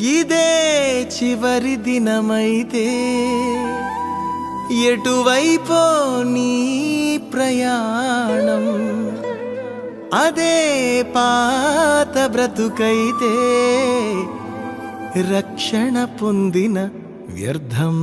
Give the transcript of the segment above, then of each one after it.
ఇదే చివరి దినమైతే ఎటువైపో నీ ప్రయాణం. అదే పాత బ్రతుకైతే రక్షణ పొందిన వ్యర్థం.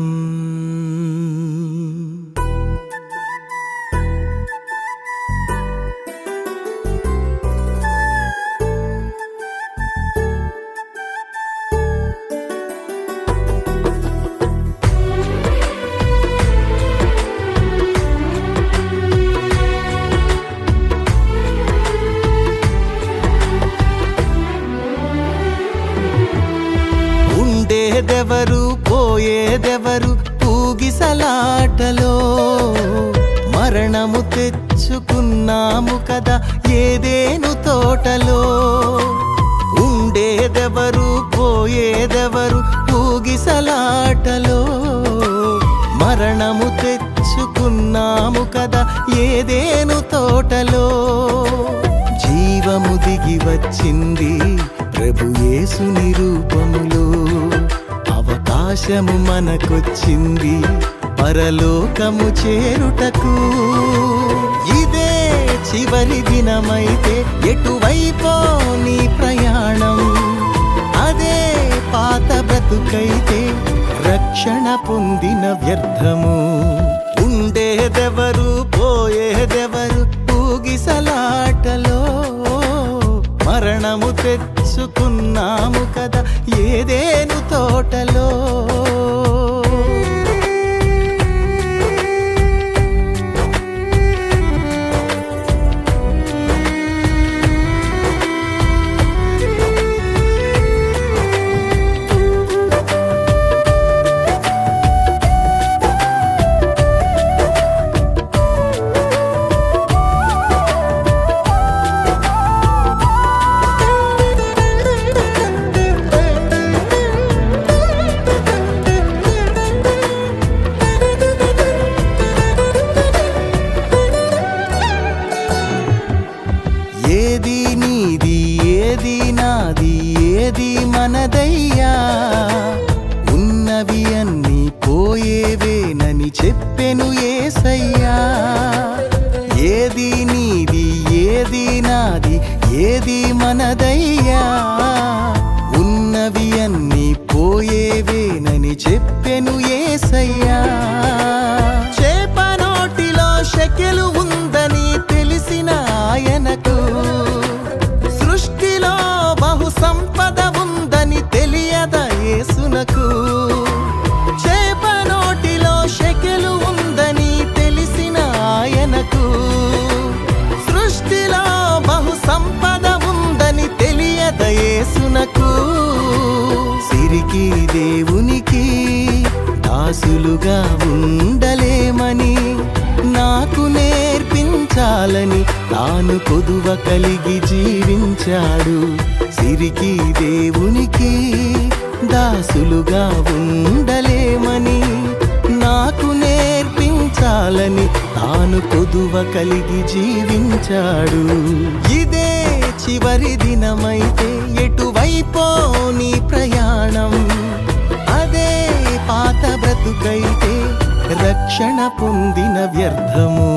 మరణము తెచ్చుకున్నాము కదా ఏదేను తోటలో? ఉండేదెవరు పోయేదెవరు ఊగిసలాటలో? మరణము తెచ్చుకున్నాము కదా ఏదేను తోటలో? జీవము దిగి వచ్చింది ప్రభు యేసుని రూపములో. అవకాశము మనకొచ్చింది పరలోకము చేరుటకు. ఇదే చివరి దినమైతే ఎటువైపో నీ ప్రయాణం. అదే పాత బ్రతుకైతే రక్షణ పొందిన వ్యర్థము. ఉండేదెవరు పోయేదెవరు ఊగిసలాటలో. మరణము తెచ్చుకున్నాము కదా ఏదేను తోటలో. ఏది మనదయ్యా. దాసులుగా ఉండలేమని నాకు నేర్పించాలని తాను కొదువ కలిగి జీవించాడు. సిరికి దేవునికి దాసులుగా ఉండలేమని నాకు నేర్పించాలని తాను కొదువ కలిగి జీవించాడు. ఇదే చివరి దినమైతే ఎటువైపో నీ ప్రయాణం. బ్రతుకైతే రక్షణ పొందిన వ్యర్థము.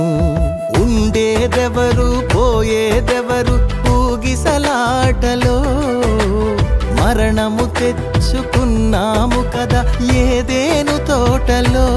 ఉండేదెవరు పోయేదెవరు ఊగిసలాటలో? మరణము తెచ్చుకున్నాము కదా ఏదేను తోటలో?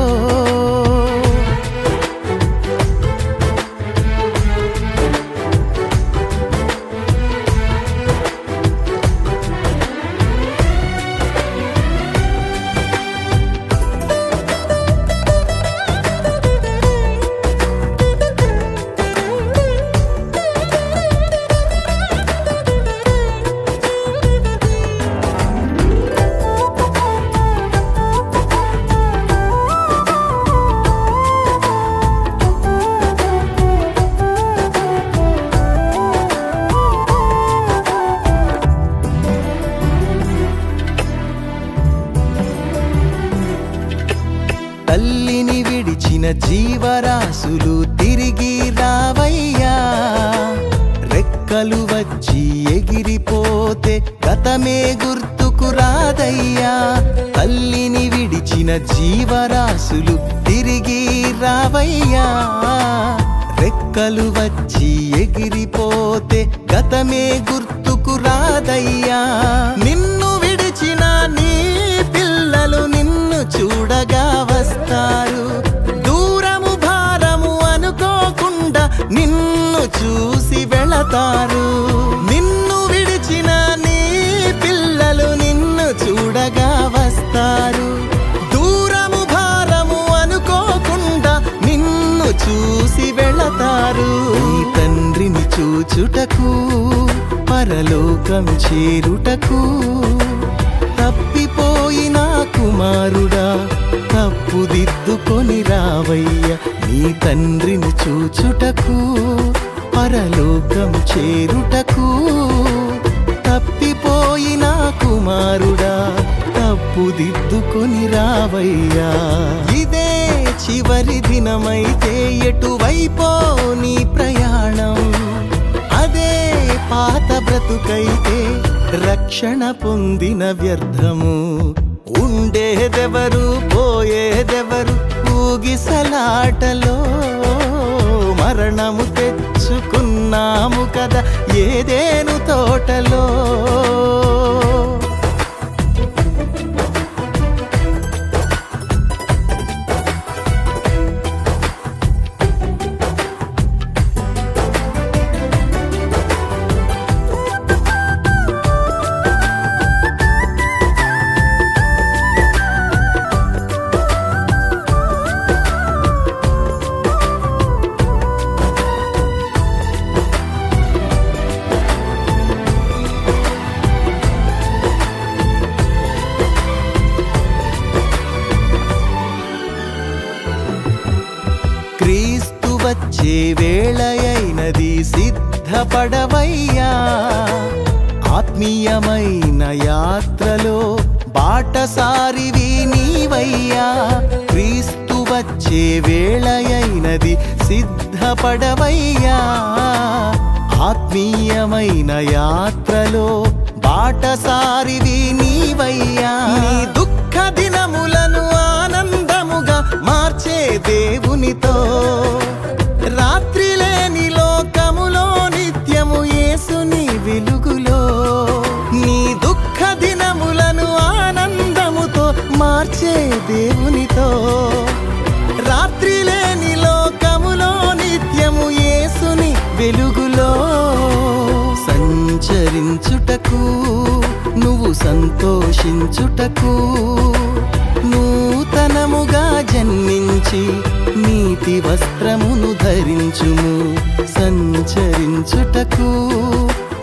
తల్లిని విడిచిన జీవరాశులు తిరిగి రావయ్యా. రెక్కలు వచ్చి ఎగిరిపోతే గతమే గుర్తుకు రాదయ్యా. తల్లిని విడిచిన జీవరాశులు తిరిగి రావయ్యా. రెక్కలు వచ్చి ఎగిరిపోతే గతమే గుర్తుకు రాదయ్యా. నిన్ను వస్తారు దూరము భారము అనుకోకుండా నిన్ను చూసి వెళతారు. నిన్ను విడిచిన నీ పిల్లలు నిన్ను చూడగా వస్తారు. దూరము భారము అనుకోకుండా నిన్ను చూసి వెళతారు. నీ తండ్రిని చూచుటకు పరలోకం చేరుటకు తప్పిపోయిన కుమారుడా తప్పుదిద్దుకొని రావయ్య నీ తండ్రిని చూచుటకు పరలోకం చేరుటకు. తప్పిపోయిన కుమారుడా తప్పుదిద్దుకొని రావయ్యా. ఇదే చివరి దినమైతే ఎటువైపో నీ ప్రయాణం. అదే పాత బ్రతుకైతే రక్షణ పొందిన వ్యర్థము. ఉండేదెవరు పోయేదెవరు? ఊగిసలాటలో మరణము తెచ్చుకున్నాము కదా ఏదేను తోటలో? వచ్చే వేళయైనది సిద్ధపడవయ్యా. ఆత్మీయమైన యాత్రలో బాటసారివి నీవయ్యా. క్రీస్తు వచ్చే వేళయైనది సిద్ధపడవయ్యా. ఆత్మీయమైన యాత్రలో బాటసారివి నీవయ్యా. నీ దుఃఖ దిన నువ్వు సంతోషించుటకు నూతనముగా జన్మించి నీతి వస్త్రమును ధరించుము సంచరించుటకు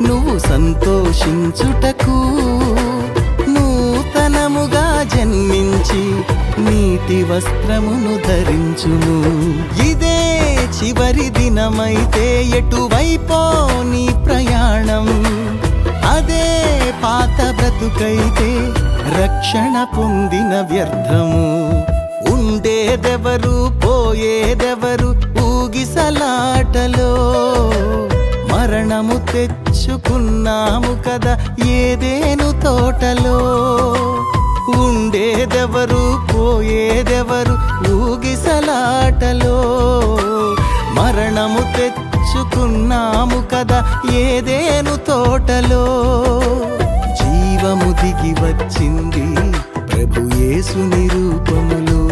నువ్వు సంతోషించుటకు నూతనముగా జన్మించి నీతి వస్త్రమును ధరించుము. ఇదే చివరి దినమైతే ఎటువైపో నీ ప్రయాణం. పాత బ్రతుకైతే రక్షణ పొందిన వ్యర్థము. ఉండేదెవరు పోయేదెవరు ఊగిసలాటలో? మరణము తెచ్చుకున్నాము కదా ఏదేను తోటలో? ఉండేదెవరు పోయేదెవరు ఊగిసలాటలో? మరణము తెచ్చుకున్నాము కదా ఏదేను తోటలో? జీవము దిగి వచ్చింది. ప్రభు యేసుని రూపములో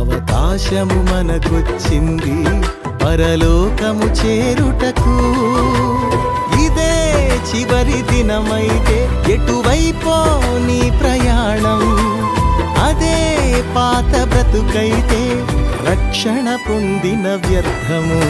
అవకాశము మనకొచ్చింది. పరలోకము చేరుటకు ఇదే చివరి దినమైతే ఎటువైపో నీ ప్రయాణం. అదే పాత బ్రతుకైతే రక్షణ పొందిన వ్యర్థము.